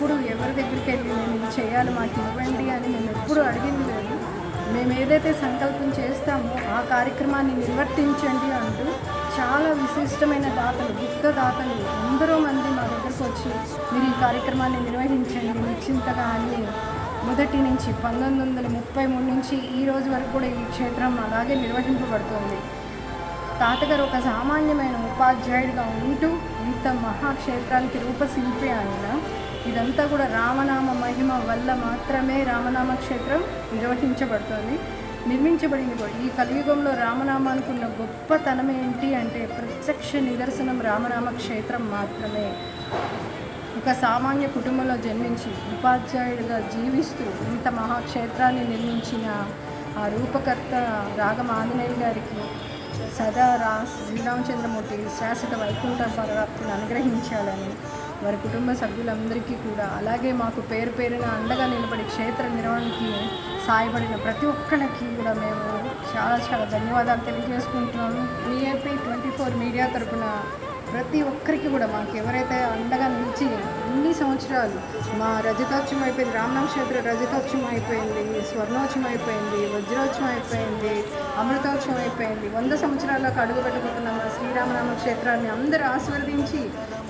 ఎప్పుడు ఎవరి దగ్గరికి వెళ్ళి మేము ఇది చేయాలి మాకు ఇవ్వండి అని మేము ఎప్పుడు అడిగింది లేదు. మేము ఏదైతే సంకల్పం చేస్తామో ఆ కార్యక్రమాన్ని నిర్వర్తించండి అంటూ చాలా విశిష్టమైన దాతలు గుప్త దాతలు ఎందరో మంది మా దగ్గరకు వచ్చి మీరు ఈ కార్యక్రమాన్ని నిర్వహించండి నిశ్చింతగా అని మొదటి నుంచి పంతొమ్మిది వందల ముప్పై మూడు నుంచి ఈ రోజు వరకు కూడా ఈ క్షేత్రం అలాగే నిర్వహింపబడుతుంది. తాతగారు ఒక సామాన్యమైన ఉపాధ్యాయుడిగా ఉంటూ ఇంత మహాక్షేత్రానికి రూపశిల్పి ఆయన. ఇదంతా కూడా రామనామ మహిమ వల్ల మాత్రమే రామనామ క్షేత్రం నిర్వహించబడుతుంది. నిర్మించబడింది కూడా. ఈ కలియుగంలో రామనామానుకున్న గొప్పతనం ఏంటి అంటే ప్రత్యక్ష నిదర్శనం రామనామ క్షేత్రం మాత్రమే. ఒక సామాన్య కుటుంబంలో జన్మించి ఉపాధ్యాయుడిగా జీవిస్తూ ఇంత మహాక్షేత్రాన్ని నిర్మించిన ఆ రూపకర్త రాగం ఆంజనేయులు గారికి సదా రా శ్రీరామచంద్రమూర్తి శాశ్వత వైకుంఠ పరవాప్తిని అనుగ్రహించాలని వారి కుటుంబ సభ్యులందరికీ కూడా. అలాగే మాకు పేరు పేరున అండగా నిలబడి క్షేత్ర నిర్వహణకి సాయపడిన ప్రతి ఒక్కరికి కూడా మేము చాలా చాలా ధన్యవాదాలు తెలియజేసుకుంటున్నాము. విఐపి ట్వంటీ ఫోర్ మీడియా తరపున ప్రతి ఒక్కరికి కూడా మాకు ఎవరైతే అండగా నిలిచి అన్ని సంవత్సరాలు మా రజతోత్సవం అయిపోయింది రామనామ క్షేత్ర రజతోత్సవం అయిపోయింది స్వర్ణోత్సవం అయిపోయింది వజ్రోత్సవం అయిపోయింది అమృతోత్సవం అయిపోయింది. వంద సంవత్సరాలకు అడుగు పెట్టబోతున్న మా శ్రీరామనామ క్షేత్రాన్ని. అందరూ ఆశీర్వదించి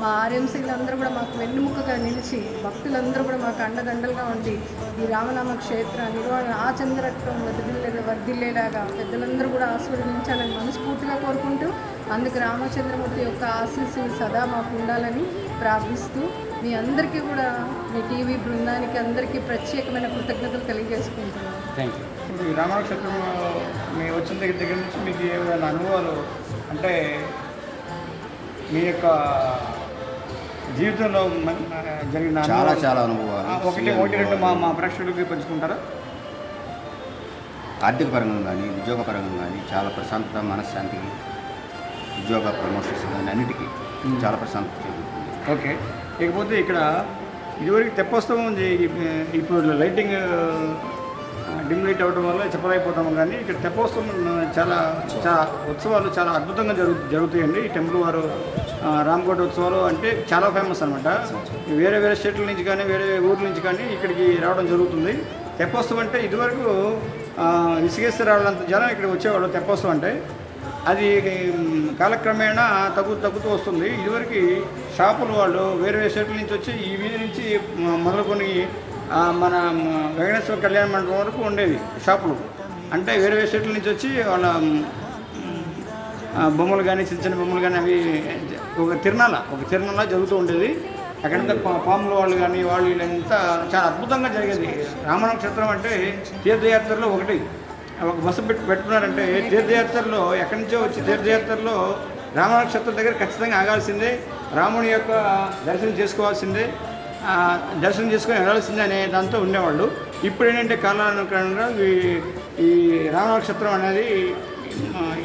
మా ఆర్ఎంసీలు అందరూ కూడా మాకు వెన్నుముకగా నిలిచి భక్తులందరూ కూడా మాకు అండదండలుగా ఉండి ఈ రామనామ క్షేత్ర నిర్వహణ ఆ చంద్రత్వం వర్దిల్లే వర్దిల్లేలాగా పెద్దలందరూ కూడా ఆశీర్వదించాలని మనస్ఫూర్తిగా కోరుకుంటూ అందుకు రామచంద్రమూర్తి యొక్క ఆశీస్సులు సదా మాకు ఉండాలని ప్రార్థిస్తూ మీ అందరికీ కూడా మీ టీవీ బృందానికి అందరికీ ప్రత్యేకమైన కృతజ్ఞతలు తెలియజేసుకుంటున్నాను థ్యాంక్ యూ మీ వచ్చిన దగ్గర దగ్గర నుంచి మీకు ఏమైనా అనుభవాలు అంటే మీ యొక్క జీవితంలో జరిగిన చాలా చాలా అనుభవాలు. ఒకటి ఒకటి రెండు మా మా ప్రేక్షకులకి పంచుకుంటారా? ఆర్థిక పరంగా కానీ ఉద్యోగ పరంగా కానీ చాలా ప్రశాంతత మనశ్శాంతికి ఉద్యోగ ప్రమోషన్స్ కానీ అన్నిటికీ చాలా ప్రశాంతత జరుగుతుంది ఓకే. ఇకపోతే ఇక్కడ ఇదివరకు ఇప్- ఇప్పుడు లైటింగ్ డిమ్ లైట్ అవ్వడం వల్ల చెప్పలేకపోతాము కానీ ఇక్కడ తెప్పోత్సవం చాలా చాలా ఉత్సవాలు చాలా అద్భుతంగా జరుగు జరుగుతాయండి. ఈ టెంపుల్ వారు రామకోట ఉత్సవాలు అంటే చాలా ఫేమస్ అనమాట వేరే వేరే స్టేట్ల నుంచి కానీ వేరే ఊర్ల నుంచి కానీ ఇక్కడికి రావడం జరుగుతుంది. తెప్పోత్సవం అంటే ఇదివరకు ఇసుకేశ్వర వాళ్ళంత జనం ఇక్కడికి వచ్చేవాళ్ళు తెప్పోత్సవం అంటే అది కాలక్రమేణా తగ్గు తగ్గుతూ వస్తుంది. ఇదివరకు షాపుల వాళ్ళు వేరే వేరే స్టేట్ల నుంచి వచ్చి ఈ వీధి నుంచి మొదలుకొని మన వెంకటేశ్వర కళ్యాణ మండపం వరకు ఉండేవి షాపులు. అంటే వేరే వేరే స్టేట్ల నుంచి వచ్చి వాళ్ళ బొమ్మలు కానీ చిన్న చిన్న బొమ్మలు కానీ అవి ఒక తిరణాల ఒక తిరణాల జరుగుతూ ఉండేది. అక్కడంతా పాములు పాముల వాళ్ళు కానీ వాళ్ళు వీళ్ళంతా చాలా అద్భుతంగా జరిగేది. రామ క్షేత్రం అంటే తీర్థయాత్రలో ఒకటి. ఒక బస్సు పెట్టి పెట్టుకున్నారంటే తీర్థయాత్రలో ఎక్కడి నుంచో వచ్చి తీర్థయాత్రలో రామనక్షత్రం దగ్గర ఖచ్చితంగా ఆగాల్సిందే. రాముని యొక్క దర్శనం చేసుకోవాల్సిందే. దర్శనం చేసుకొని వెళ్ళాల్సిందే అనే దాంతో ఉండేవాళ్ళు. ఇప్పుడు ఏంటంటే కాలానుకరణంగా ఈ ఈ అనేది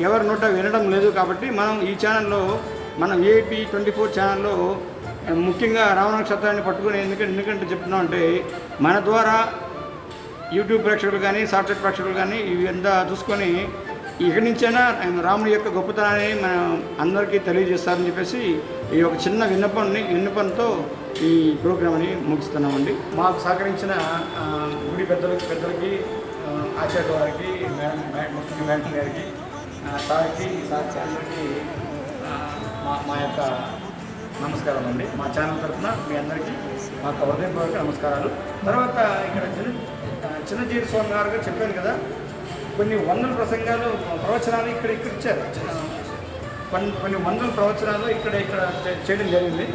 ఎవరి నోట వినడం లేదు కాబట్టి మనం ఈ ఛానల్లో మనం ఏపీ ట్వంటీ ఫోర్ ఛానల్లో ముఖ్యంగా రావణ నక్షత్రాన్ని పట్టుకుని ఎందుకంటే ఎందుకంటే చెప్తున్నాం అంటే మన ద్వారా యూట్యూబ్ ప్రేక్షకులు కానీ సాఫ్ట్వేర్ ప్రేక్షకులు కానీ ఇవి అంతా చూసుకొని ఇక్కడి నుంచైనా రాముడి యొక్క గొప్పతనాన్ని మనం అందరికీ తెలియజేస్తారని చెప్పేసి ఈ ఒక చిన్న విన్నపాన్ని విన్నపంతో ఈ ప్రోగ్రామ్ని ముగిస్తున్నామండి. మాకు సహకరించిన గుడి పెద్దలకి పెద్దలకి ఆచార్య గారికి మేడం మేడం గారికి సార్కి సాక్షి అందరికీ మా మా యొక్క నమస్కారం అండి. మా ఛానల్ తరఫున మీ అందరికీ మా హృదయపూర్వక నమస్కారాలు. తర్వాత ఇక్కడ చిన్న చిన్నజీవి స్వామి గారు చెప్పాను కదా కొన్ని వందల ప్రసంగాలు ప్రవచనాలు ఇక్కడ ఇక్కడ ఇచ్చారు. కొన్ని కొన్ని వందల ప్రవచనాలు ఇక్కడ ఇక్కడ చేయడం జరిగింది.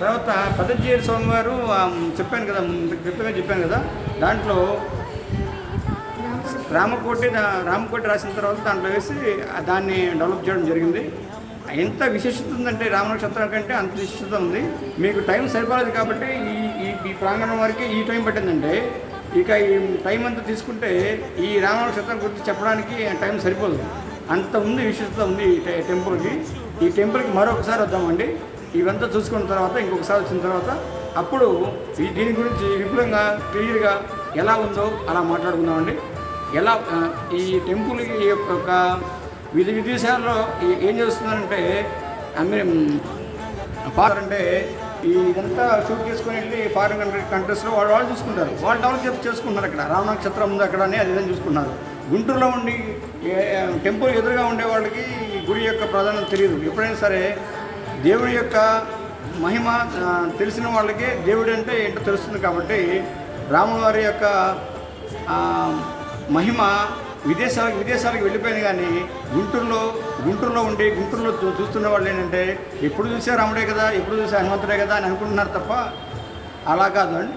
తర్వాత పదజీవి స్వామి గారు చెప్పాను కదా ముందు క్రితమే చెప్పాను కదా దాంట్లో రామకోటి రామకోటి రాసిన తర్వాత దాంట్లో వేసి దాన్ని డెవలప్ చేయడం జరిగింది. ఎంత విశిష్టత ఉందంటే రామనక్షత్రం కంటే అంత విశిష్టత ఉంది. మీకు టైం సరిపోలేదు కాబట్టి ఈ ఈ ఈ ప్రాంగణం వరకు ఈ టైం పట్టిందంటే ఇక ఈ టైం అంతా తీసుకుంటే ఈ రామనక్షత్రం గురించి చెప్పడానికి టైం సరిపోదు. అంత ఉంది విశిష్టత ఉంది ఈ టెంపుల్కి. ఈ టెంపుల్కి మరొకసారి వద్దామండి. ఇవంతా చూసుకున్న తర్వాత ఇంకొకసారి వచ్చిన తర్వాత అప్పుడు ఈ దీని గురించి విపులంగా క్లియర్గా ఎలా ఉందో అలా మాట్లాడుకుందామండి. ఎలా ఈ టెంపుల్ యొక్క విధి విదేశాల్లో ఏం చేస్తున్నారంటే అంటే ఈ ఇదంతా షూట్ చేసుకొని వెళ్ళి ఫారిన్ కంట్రీ కంట్రీస్లో వాళ్ళు వాళ్ళు చూసుకుంటారు. వాళ్ళు డెవలప్ చేసి చేసుకుంటున్నారు అక్కడ. రామ నక్షత్రం ఉంది అక్కడ అని అదేదని చూసుకున్నారు గుంటూరులో ఉండి టెంపుల్ ఎదురుగా ఉండే వాళ్ళకి గుడి యొక్క ప్రాధాన్యత తెలియదు. ఎప్పుడైనా సరే దేవుడి యొక్క మహిమ తెలిసిన వాళ్ళకి దేవుడు అంటే ఏంటో తెలుస్తుంది కాబట్టి రాములవారి యొక్క మహిమ విదేశాలకు విదేశాలకు వెళ్ళిపోయింది కానీ గుంటూరులో గుంటూరులో ఉండి గుంటూరులో చూ- చూస్తున్న వాళ్ళు ఏంటంటే ఎప్పుడు చూసే రాముడే కదా ఎప్పుడు చూసే హనుమంతుడే కదా అని అనుకుంటున్నారు తప్ప అలా కాదు అండి.